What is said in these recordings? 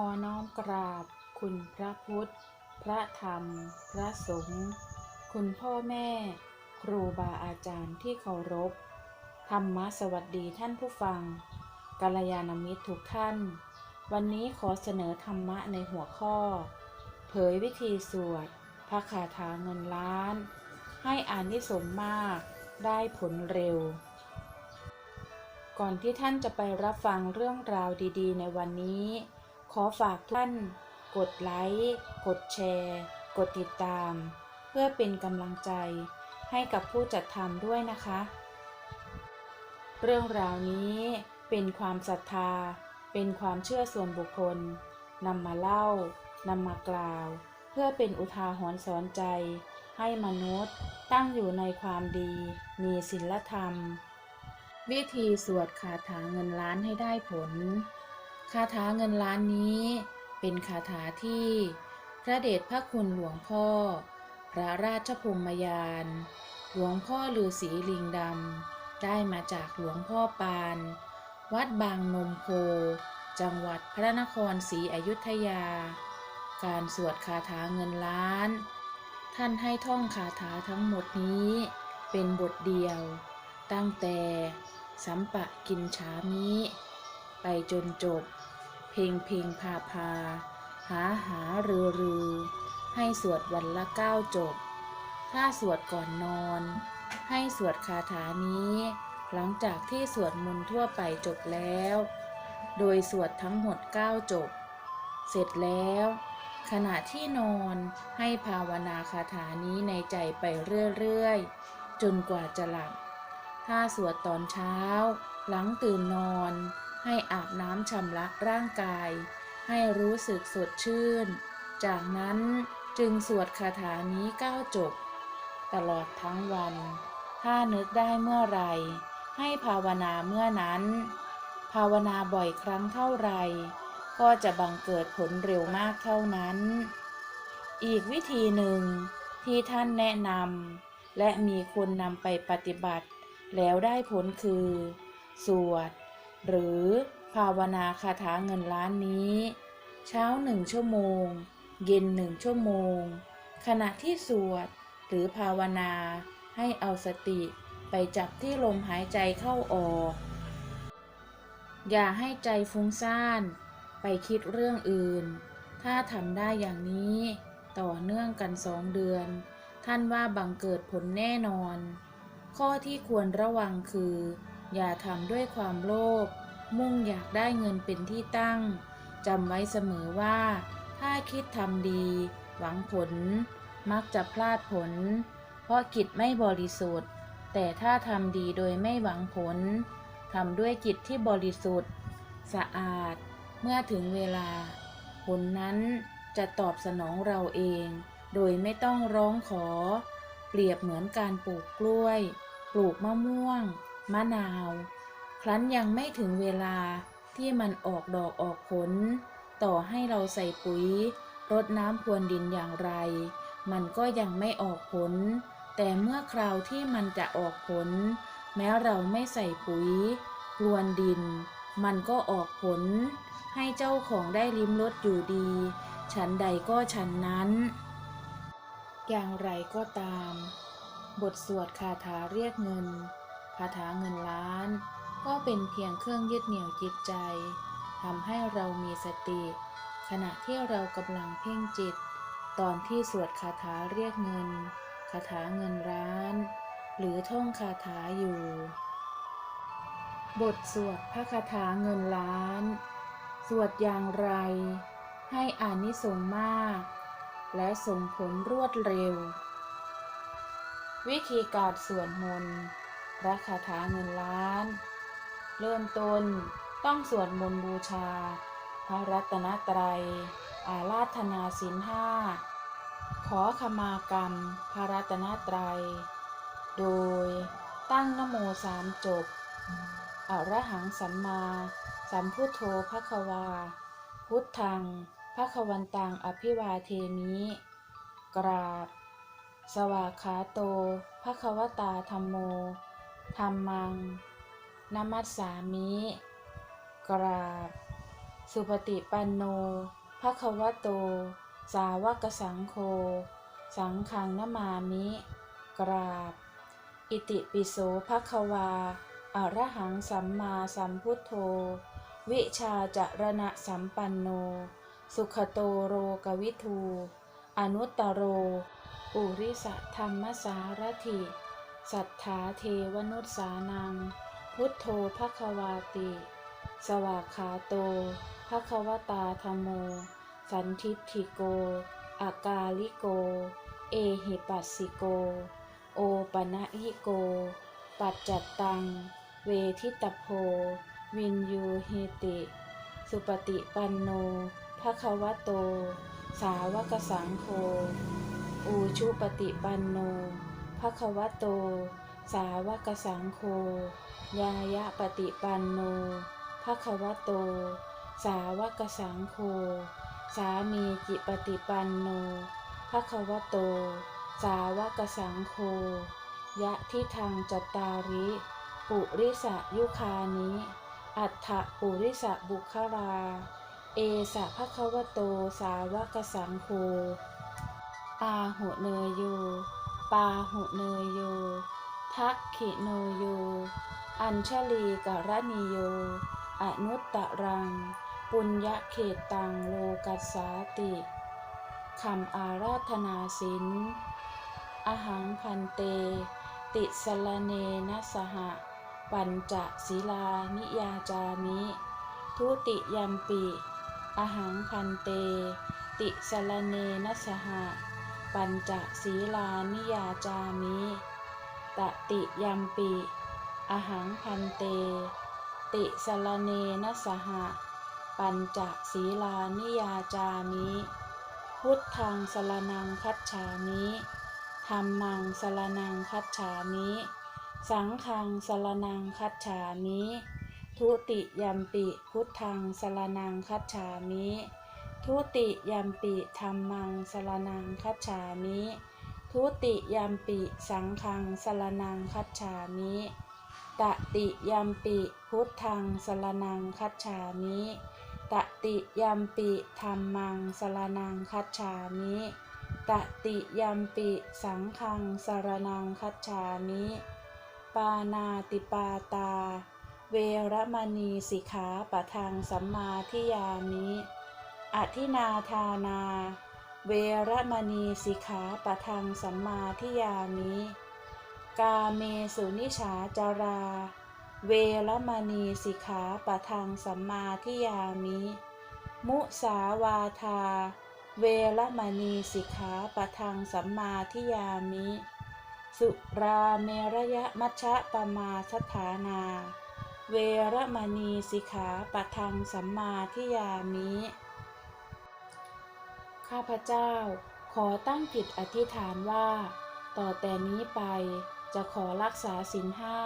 อน้อมกราบ คุณพระพุทธ พระธรรม พระสงฆ์คุณพ่อแม่ ครูบาอาจารย์ที่เคารพ ธรรมะสวัสดีท่านผู้ฟังกัลยาณมิตรทุกท่าน วันนี้ขอเสนอธรรมะในหัวข้อ เผยวิธีสวด พระคาถาเงินล้าน ให้อานิสงส์มาก ได้ผลเร็ว ก่อนที่ท่านจะไปรับฟังเรื่องราวดี ๆ ในวันนี้ ขอฝากท่าน กดไลค์ กดแชร์ กดติดตาม เพื่อเป็นกำลังใจให้กับผู้จัดทำด้วยนะคะ เรื่องราวนี้เป็นความศรัทธา เป็นความเชื่อส่วนบุคคลนำมาเล่านำมากล่าว เพื่อเป็นอุทาหรณ์สอนใจ ให้มนุษย์ตั้งอยู่ในความดี มีศีลธรรม วิธีสวดคาถาเงินล้านให้ได้ผล คาถาเงินล้านนี้เป็นคาถาที่พระเดชพระคุณหลวงพ่อ พระราชพรหมยาน หลวงพ่อฤาษีลิงดำ ได้มาจากหลวงพ่อปาน วัดบางนมโพ จังหวัดพระนครศรีอยุธยา การสวดคาถาเงินล้าน ท่านให้ท่องคาถาทั้งหมดนี้เป็นบทเดียว ตั้งแต่สัมปะกินฉามิ ไปจนจบ เพลงเพลงพาพา หาหาเรือรือ ให้สวดวันละเก้าจบ ถ้าสวดก่อนนอน ให้สวดคาถานี้ หลังจากที่สวดมนต์ทั่วไปจบแล้ว โดยสวดทั้งหมด9จบ เสร็จแล้ว ขณะที่นอนให้ภาวนาคาถานี้ในใจไปเรื่อยๆ จนกว่าจะหลับ ถ้าสวดตอนเช้า หลังตื่นนอน ให้อาบน้ำชำระร่างกาย ให้รู้สึกสดชื่น จากนั้นจึงสวดคาถานี้เก้าจบ ตลอดทั้งวัน ถ้านึกได้เมื่อไร ให้ภาวนาเมื่อนั้น ภาวนาบ่อยครั้งเท่าไร ก็จะบังเกิดผลเร็วมากเท่านั้น อีกวิธีหนึ่งที่ท่านแนะนำและมีคนนำไปปฏิบัติ แล้วได้ผลคือ สวด หรือภาวนาคาถาเงินล้านนี้ เช้าหนึ่งชั่วโมง เย็นหนึ่งชั่วโมง ขณะที่สวดหรือภาวนาให้เอาสติไปจับที่ลมหายใจเข้าออก อย่าให้ใจฟุ้งซ่าน ไปคิดเรื่องอื่น ถ้าทำได้อย่างนี้ต่อเนื่องกันสองเดือน ท่านว่าบังเกิดผลแน่นอน ข้อที่ควรระวังคือ อย่าทำด้วยความโลภ มุ่งอยากได้เงินเป็นที่ตั้ง จำไว้เสมอว่า ถ้าคิดทำดี หวังผล มักจะพลาดผล เพราะจิตไม่บริสุทธิ์ แต่ถ้าทำดีโดยไม่หวังผล ทำด้วยจิตที่บริสุทธิ์ สะอาด เมื่อถึงเวลา ผลนั้นจะตอบสนองเราเอง โดยไม่ต้องร้องขอ เปรียบเหมือนการปลูกกล้วย ปลูกมะม่วง มะนาว ครั้นยังไม่ถึงเวลาที่มันออกดอกออกผล ต่อให้เราใส่ปุ๋ย รดน้ำพรวนดินอย่างไร มันก็ยังไม่ออกผล แต่เมื่อคราวที่มันจะออกผล แม้เราไม่ใส่ปุ๋ยพรวนดิน มันก็ออกผล ให้เจ้าของได้ลิ้มรสอยู่ดี ฉันใดก็ฉันนั้น อย่างไรก็ตาม บทสวดคาถาเรียกเงินาถาเงินล้าน ก็เป็นเพียงเครื่องยึดเหนี่ยวจิตใจทำให้เรามีสติ ขณะที่เรากำลังเพ่งจิต ตอนที่สวดคาถาเรียกเงินคาถาเงินล้าน หรือท่องคาถาอยู่ บทสวดพระคาถาเงินล้าน สวดอย่างไร ให้อานิสงส์มาก และส่งผลรวดเร็ว วิธีการสวดมนต์ พระคาถาเงินล้าน เริ่มต้นต้องสวดมนต์บูชา พระรัตนตรัย อาราธนาศีลห้า ขอขมากรรม พระรัตนตรัย โดยตั้งนโมสามจบ อระหังสัมมา สัมพุทโธภควา พุทธังภควันตังอภิวาเทมิ กราบ สวากขาโตภควตาธรรมโม ธรรมังนมัสสามิ กราบ สุปฏิปันโนภะคะวะโต สาวกสังโฆ สังฆังนมามิ กราบ อิติปิโสภะคะวาอะรหังสัมมาสัมพุทโธ วิชาจารณะสัมปันโน สุขโตโรกวิทู อนุตตโร ปุริสธรรมสารถิ สัทธาเทวนุสานัง พุทโธภควาติ สวากขาโตภควตาธรรมโม สันทิฏฐิโก อากาลิโก เอหิปัสสิโก โอปะนะหิโก ปัจจัตตัง เวทิตโพ วินยูหิติ สุปฏิปันโนภควโต สาวกสังโฆ อูชุปฏิปันโน ภควโต สาวกสังโฆ ยายะปฏิปันโนภควโต สาวกสังโฆ สามีจิปฏิปันโนภควโต สาวกสังโฆ ยะทิทางจตาริ ปุริสะยุคานิ อัฏฐปุริสะบุคลาเอสะภควโต สาวกสังโฆอาหุเนยโย ปาหุเนยโย ทักขิโนโย อัญชลีกรณิโย อนุตตรัง ปุญญเขตตังโลกัสสาติคำอาราธนาศินอาหังพันเต ติสลเนนะสหะ ปัญจศีลานิยาจามิทุติยัมปิอาหังพันเต ติสลเนนะสหะ ปัญจศีลานิยาจามิ ตติยัมปิ อหังพันเต ติสลเนนะสหะ ปัญจศีลานิยาจามิ พุทธังสรนังคัจฉามิธรรมังสรนังคัจฉามิ สังฆังสรนังคัจฉามิ ทุติยัมปิพุทธังสรนังคัจฉามิ ทุติยัมปิธรรมังสรนังคัจฉามิ ทุติยัมปิสังฆังสรนังคัจฉามิ ตติยัมปิพุทธังสรนังคัจฉามิ ตติยัมปิธรรมังสรนังคัจฉามิ ตติยัมปิสังฆังสรนังคัจฉามิ ปานาติปาตา เวรมณีสิกขาปะทังสัมมาทิยามิ อธินาทานา เวรมณีสิกขาปะทังสัมมาทิยามิ กาเมสุนิฉาจารา เวรมณีสิกขาปะทังสัมมาทิยามิ มุสาวาทา เวรมณีสิกขาปะทังสัมมาทิยามิ สุราเมรยมัชฌะปมาสถานา เวรมณีสิกขาปะทังสัมมาทิยามิ ข้าพเจ้า ขอตั้งจิตอธิษฐานว่า ต่อแต่นี้ไปจะขอรักษาศีลห้า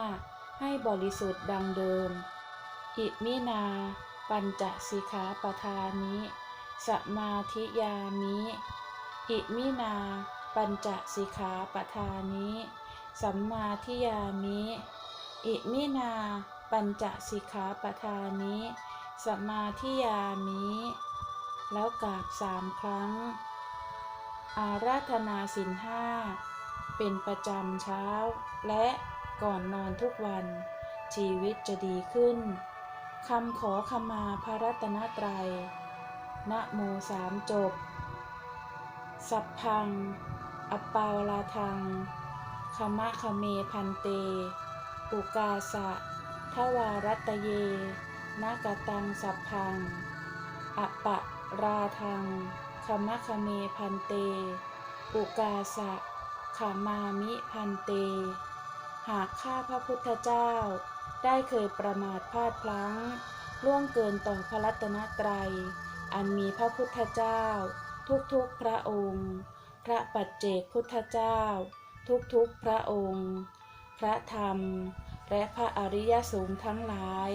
ให้บริสุทธิ์ดังเดิม อิมินา ปัญจสิขาปทานิสมาธิยามิอิมินา ปัญจสิขาปทานิสัมมาทิยามิ อิมินา ปัญจสิขาปทานิสมาธิยามิ แล้วกราบสามครั้ง อาราธนาสินห้า เป็นประจำเช้า และก่อนนอนทุกวัน ชีวิตจะดีขึ้นคำขอขมาพระรัตนตรัย นะโมสามจบ สัพพัง อปปาวลาทังขมะขเมพันเต ปุกาสะทวารัตเยนากตังสัพพังอปะ ราทังขมะขเมพันเตปุกาสะขามามิพันเต หากข้าพระพุทธเจ้า ได้เคยประมาทพลาดพลั้ง ล่วงเกินต่อพระรัตนตรัย อันมีพระพุทธเจ้า ทุกๆพระองค์ พระปัจเจกพุทธเจ้า ทุกๆพระองค์ พระธรรม และพระอริยสงฆ์ทั้งหลาย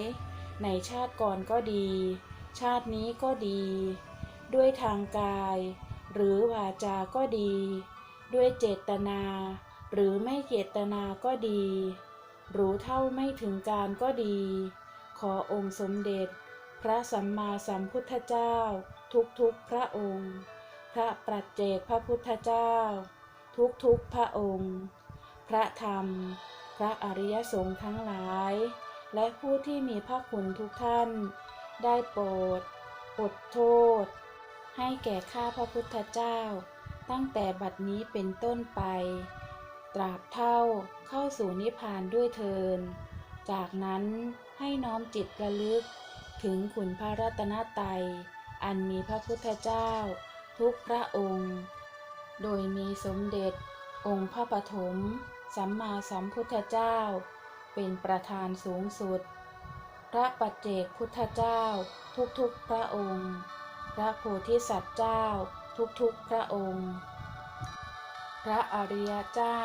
ในชาติก่อนก็ดี ชาตินี้ก็ดี ด้วยทางกาย หรือวาจาก็ดี ด้วยเจตนา หรือไม่เจตนาก็ดี รู้เท่าไม่ถึงการก็ดี ขอองค์สมเด็จ พระสัมมาสัมพุทธเจ้า ทุกๆพระองค์ พระปัจเจกพระพุทธเจ้า ทุกๆพระองค์ พระธรรม พระอริยสงฆ์ทั้งหลาย และผู้ที่มีพระคุณทุกท่าน ได้โปรดอดโทษ ให้แก่ข้าพระพุทธเจ้า ตั้งแต่บัดนี้เป็นต้นไป ตราบเท่าเข้าสู่นิพพานด้วยเทิน จากนั้นให้น้อมจิตระลึก ถึงขุนพระรัตนตรัยอันมีพระพุทธเจ้า ทุกพระองค์ โดยมีสมเด็จ องค์พระปฐมสัมมาสัมพุทธเจ้า เป็นประธานสูงสุด พระปัจเจกพุทธเจ้า ทุกๆพระองค์ พระโพธิสัตว์เจ้า ทุกๆพระองค์ พระอริยเจ้า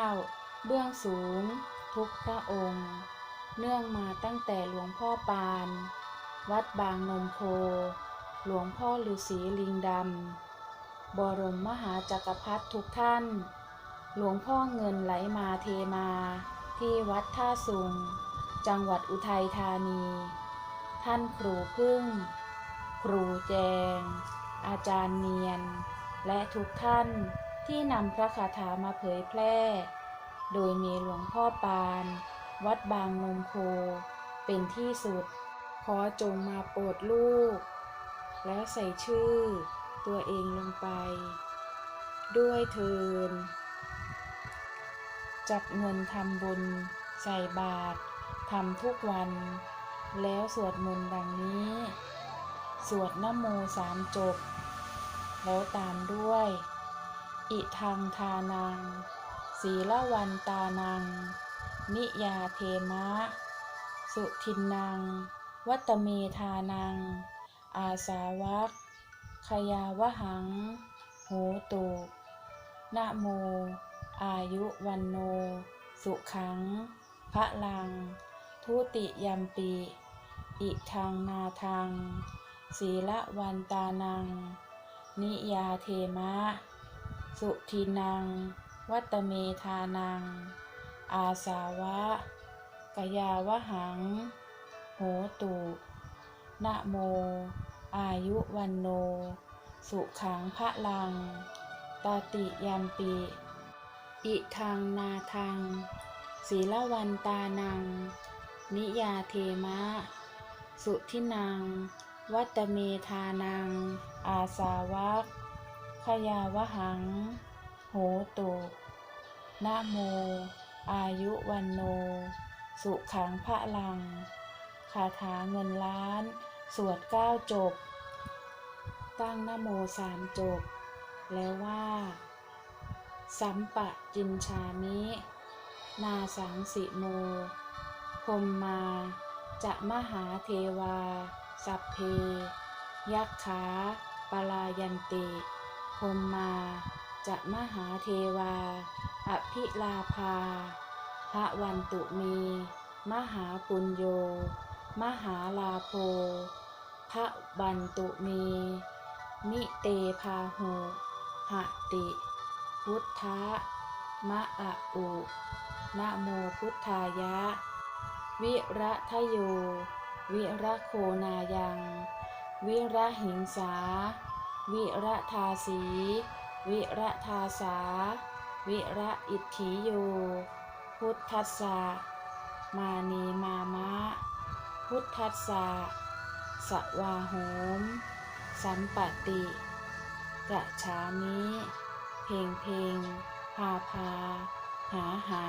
เบื้องสูง ทุกพระองค์ เนื่องมาตั้งแต่หลวงพ่อปาน วัดบางนมโพ หลวงพ่อฤาษีลิงดำ บรมมหาจักรพรรดิทุกท่าน หลวงพ่อเงินไหลมาเทมา ที่วัดท่าสุง จังหวัดอุทัยธานี ท่านครูพึ่ง ครูแจง อาจารย์เนียน และทุกท่านที่นำพระคาถามาเผยแพร่ โดยมีหลวงพ่อปาน วัดบางนมโพเป็นที่สุด ขอจงมาโปรดลูก แล้วใส่ชื่อตัวเองลงไป ด้วยเทินจับเงินทำบุญใส่บาตร ทำทุกวัน แล้วสวดมนต์ดังนี้ สวดนโมสามจบ แล้วตามด้วย อิทังทานัง ศีละวันตานัง นิยาเทมะ สุทินนัง วัตเมทานัง อาสาวัคขยาวหัง โหตุนะโม อายุวันโน สุขังพระลัง ทุติยัมปีอิทังนาทัง ศีละวันตานัง นิยาเทมะ สุทินัง วัตเมทานัง อาสาวะ กยาวหัง โหตุนะโม อายุวันโน สุขังพระลัง ตาติยัมปีอิทังนาทัง ศีละวันตานัง นิยาเทมะ สุทินังวัตเมทานัง อาสาวัคขยาวหัง โหตุนะโม อายุวันโน สุขังพระลัง คาถาเงินล้าน สวดเก้าจบ ตั้งนะโมสามจบ แล้วว่า สัมปะจินชามิ นาสังสิโม พมมา จะมหาเทวา สัพเพ ยักขาปลายันติพมมา จะมหาเทวา อภิลาภา พระวันตุมี มหาปุญโย มหาลาโภพระบันตุมี มิเตพาหุหติ พุทธะ มะอะอุนะโมพุทธายะ วิระทะโย วิระโคนายัง วิระหิงสา วิระทาสี วิระทาสา วิระอิทธิโย พุทธัสสะ มานีมามะ พุทธัสสะ สวาโหม สัมปติกะฉามิเพลงเพลงพาพา หาหา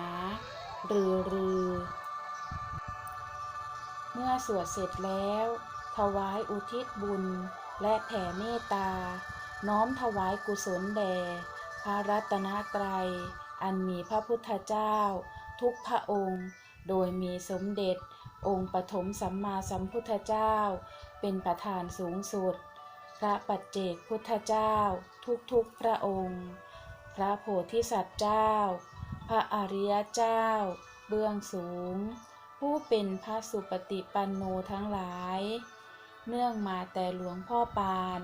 รือรือ มื่อสวดเสร็จแล้ว ถวายอุทิศบุญและแผ่เมตตา น้อมถวายกุศลแด่พระรัตนตรัย อันมีพระพุทธเจ้า ทุกพระองค์ โดยมีสมเด็จ องค์ปฐมสัมมาสัมพุทธเจ้า เป็นประธานสูงสุด พระปัจเจกพุทธเจ้า ทุกๆพระองค์ พระโพธิสัตว์เจ้า พระอริยเจ้า เบื้องสูง ผู้เป็นพระสุปฏิปันโนทั้งหลาย เนื่องมาแต่หลวงพ่อปาน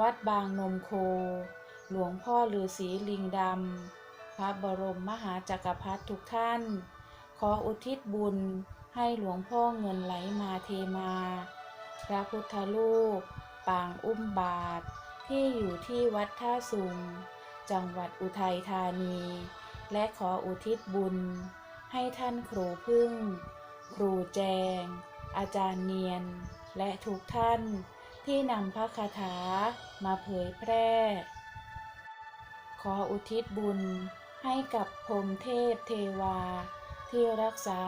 วัดบางนมโค หลวงพ่อฤาษีลิงดำ พระบรมมหาจักรพรรดิทุกท่าน ขออุทิศบุญให้หลวงพ่อเงินไหลมาเทมา พระพุทธรูปปางอุ้มบาท ที่อยู่ที่วัดท่าสุง จังหวัดอุทัยธานี และขออุทิศบุญ ให้ท่านครูพึ่ง ครูแจง อาจารย์เนียน และทุกท่านที่นำพระคาถามาเผยแพร่ ขออุทิศบุญให้กับพรมเทพเทวา ที่รักษา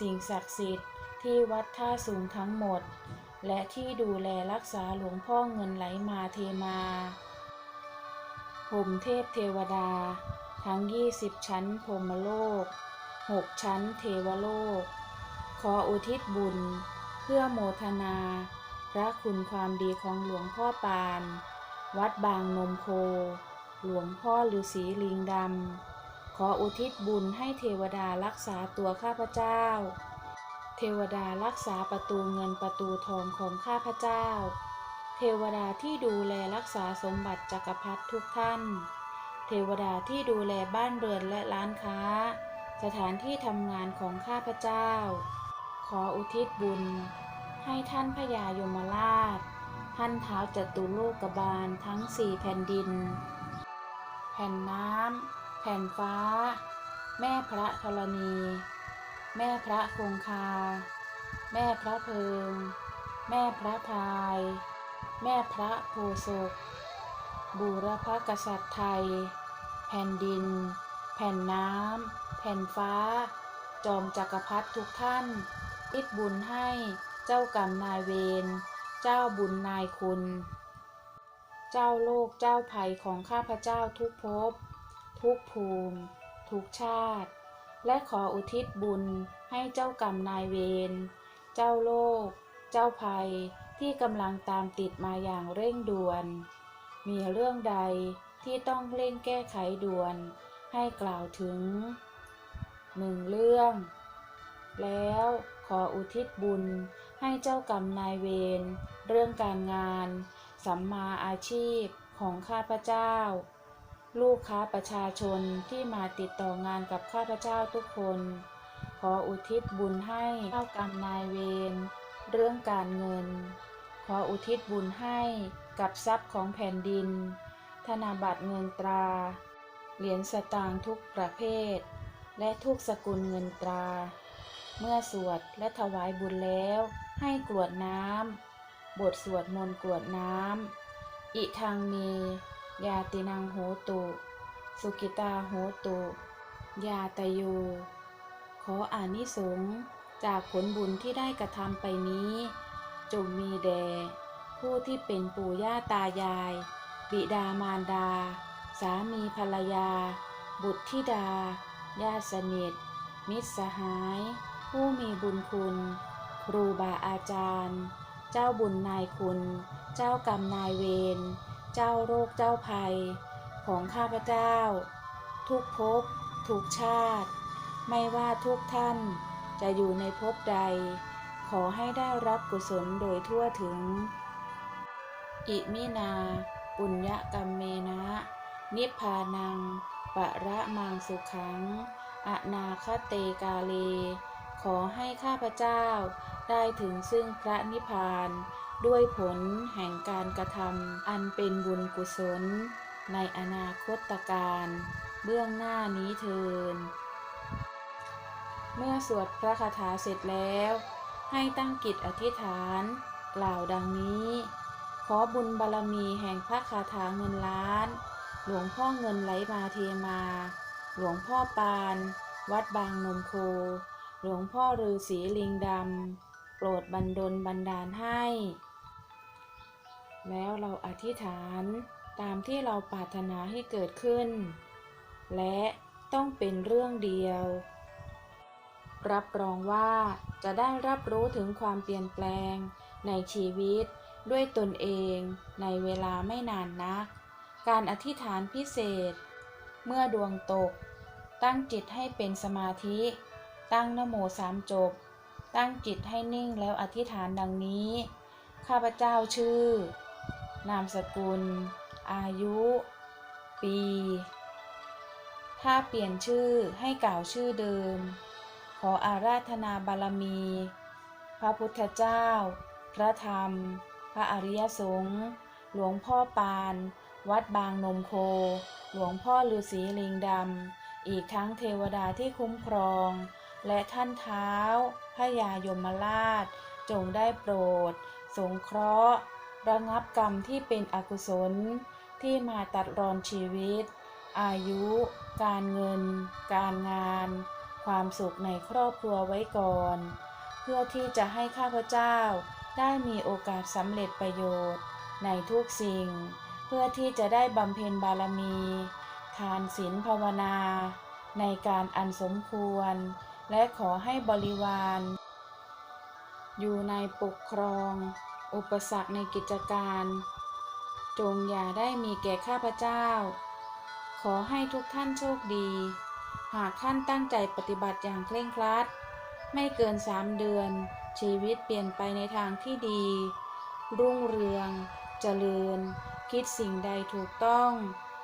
สิ่งศักดิ์สิทธิ์ที่วัดท่าสูงทั้งหมด และที่ดูแลรักษาหลวงพ่อเงินไหลมาเทมาพรมเทพเทวดา ทั้ง 20 ชั้นพรมโลก 6ชั้นเทวโลก ขออุทิศบุญ เพื่อโมทนา พระคุณความดีของหลวงพ่อปาน วัดบางนมโค หลวงพ่อฤาษีลิงดำ ขออุทิศบุญให้เทวดารักษาตัวข้าพเจ้า เทวดารักษาประตูเงินประตูทองของข้าพเจ้า เทวดาที่ดูแลรักษาสมบัติจักรพรรดิทุกท่าน เทวดาที่ดูแลบ้านเรือนและร้านค้า สถานที่ทำงานของข้าพเจ้า ขออุทิศบุญ ให้ท่านพญายมราช ท่านเท้าจตุโลกบาลทั้งสี่แผ่นดิน แผ่นน้ำ แผ่นฟ้า แม่พระธรณี แม่พระคงคา แม่พระเพิง แม่พระพาย แม่พระโพศกบูรพกษัตริย์ไทย แผ่นดิน แผ่นน้ำ แผ่นฟ้า จอมจักรพรรดิทุกท่านอิดบุญให้เจ้ากรรมนายเวร เจ้าบุญนายคุณ เจ้าโลกเจ้าภัยของข้าพเจ้าทุกภพ ทุกภูมิ ทุกชาติ และขออุทิศบุญให้เจ้ากรรมนายเวร เจ้าโลก เจ้าภัยที่กำลังตามติดมาอย่างเร่งด่วน มีเรื่องใดที่ต้องเร่งแก้ไขด่วน ให้กล่าวถึง หนึ่งเรื่อง แล้วขออุทิศบุญให้เจ้ากรรมนายเวรเรื่องการงาน สัมมาอาชีพของข้าพเจ้า ลูกค้าประชาชนที่มาติดต่องานกับข้าพเจ้าทุกคน ขออุทิศบุญให้เจ้ากรรมนายเวรเรื่องการเงิน ขออุทิศบุญให้กับทรัพย์ของแผ่นดิน ธนบัตรเงินตรา เหรียญสตางค์ทุกประเภท และทุกสกุลเงินตรา เมื่อสวดและถวายบุญแล้ว ให้กรวดน้ำบทสวดมนต์กรวดน้ำอิทังเม ยาตินังโหตุ สุกิตาโหตุ ยาตโย ขออานิสงส์จากผลบุญที่ได้กระทำไปนี้ จงมีแด่ผู้ที่เป็นปู่ย่าตายาย บิดามารดา สามีภรรยา บุตรธิดา ญาติสนิท มิตรสหาย ผู้มีบุญคุณ ครูบาอาจารย์ เจ้าบุญนายคุณ เจ้ากรรมนายเวร เจ้าโรคเจ้าภัย ของข้าพเจ้า ทุกภพทุกชาติ ไม่ว่าทุกท่านจะอยู่ในภพใด ขอให้ได้รับกุศลโดยทั่วถึง อิมินา ปุญญกรรมเมนะ นิพพานัง ปะระมังสุขัง อนาคเตกาเล ขอให้ข้าพเจ้าได้ถึงซึ่งพระนิพพาน ด้วยผลแห่งการกระทำอันเป็นบุญกุศล ในอนาคตการ เบื้องหน้านี้เทิน เมื่อสวดพระคาถาเสร็จแล้ว ให้ตั้งกิจอธิษฐาน กล่าวดังนี้ ขอบุญบารมีแห่งพระคาถาเงินล้าน หลวงพ่อเงินไหลมาเทมา หลวงพ่อปาน วัดบางนมโค หลวงพ่อฤาษีลิงดำ โปรดบันดลบันดาลให้ แล้วเราอธิษฐานตามที่เราปรารถนาให้เกิดขึ้น และต้องเป็นเรื่องเดียว รับรองว่าจะได้รับรู้ถึงความเปลี่ยนแปลงในชีวิตด้วยตนเองในเวลาไม่นานนัก การอธิษฐานพิเศษ เมื่อดวงตก ตั้งจิตให้เป็นสมาธิ ตั้งนโมสามจบ ตั้งจิตให้นิ่งแล้วอธิษฐานดังนี้ ข้าพเจ้าชื่อ นามสกุล อายุ ปี ถ้าเปลี่ยนชื่อให้กล่าวชื่อเดิม ขออาราธนาบารมี พระพุทธเจ้า พระธรรม พระอริยสงฆ์หลวงพ่อปาน วัดบางนมโค หลวงพ่อฤาษีลิงดำ อีกทั้งเทวดาที่คุ้มครอง และท่านเท้าพระยายมราช จงได้โปรด สงเคราะห์ ระงับกรรมที่เป็นอกุศล ที่มาตัดรอนชีวิต อายุ การเงิน การงาน ความสุขในครอบครัวไว้ก่อน เพื่อที่จะให้ข้าพเจ้าได้มีโอกาสสำเร็จประโยชน์ในทุกสิ่ง เพื่อที่จะได้บำเพ็ญบารมี ทานศีลภาวนา ในการอันสมควร และขอให้บริวาร อยู่ในปกครอง อุปสรรคในกิจการ จงอย่าได้มีแก่ข้าพเจ้า ขอให้ทุกท่านโชคดี หากท่านตั้งใจปฏิบัติอย่างเคร่งครัด ไม่เกินสามเดือน ชีวิตเปลี่ยนไปในทางที่ดี รุ่งเรือง เจริญ คิดสิ่งใดถูกต้อง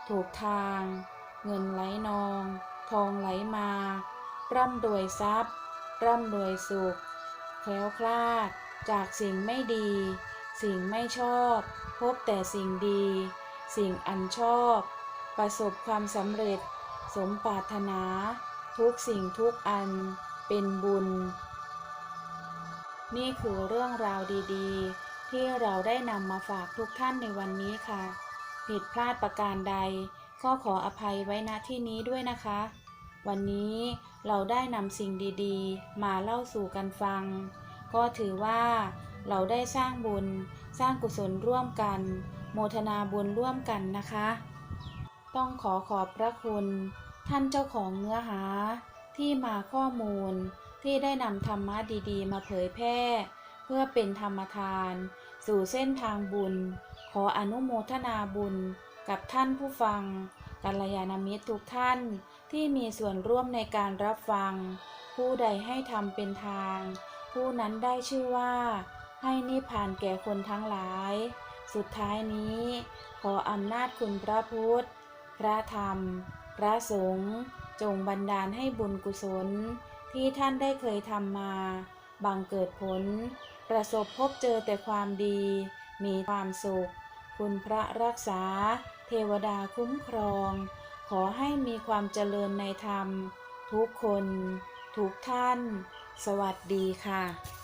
ถูกทาง เงินไหลนอง ทองไหลมา ร่ำรวยทรัพย์ ร่ำรวยสุขแคล้วคลาด จากสิ่งไม่ดี สิ่งไม่ชอบ พบแต่สิ่งดี สิ่งอันชอบ ประสบความสำเร็จ สมปรารถนา ทุกสิ่งทุกอันเป็นบุญ นี่คือเรื่องราวดี ๆ ที่เราได้นำมาฝากทุกท่านในวันนี้ค่ะ ผิดพลาดประการใด ก็ขออภัยไว้ณที่นี้ด้วยนะคะ วันนี้เราได้นำสิ่งดีๆ มาเล่าสู่กันฟัง ก็ถือว่าเราได้สร้างบุญ สร้างกุศลร่วมกัน โมทนาบุญร่วมกันนะคะ ต้องขอขอบพระคุณ ท่านเจ้าของเนื้อหา ที่มาข้อมูลที่ได้นำธรรมะดีๆ มาเผยแพร่ เพื่อเป็นธรรมทาน สู่เส้นทางบุญ ขออนุโมทนาบุญกับท่านผู้ฟังกัลยาณมิตรทุกท่านที่มีส่วนร่วมในการรับฟัง ผู้ใดให้ทำเป็นทาง ผู้นั้นได้ชื่อว่า ให้นิพพานแก่คนทั้งหลาย สุดท้ายนี้ ขออำนาจคุณพระพุทธ พระธรรม พระสงฆ์จงบันดาลให้บุญกุศล ที่ท่านได้เคยทำมา บังเกิดผล ประสบพบเจอแต่ความดี มีความสุข คุณพระรักษา เทวดาคุ้มครอง ขอให้มีความเจริญในธรรม ทุกคน ทุกท่าน สวัสดีค่ะ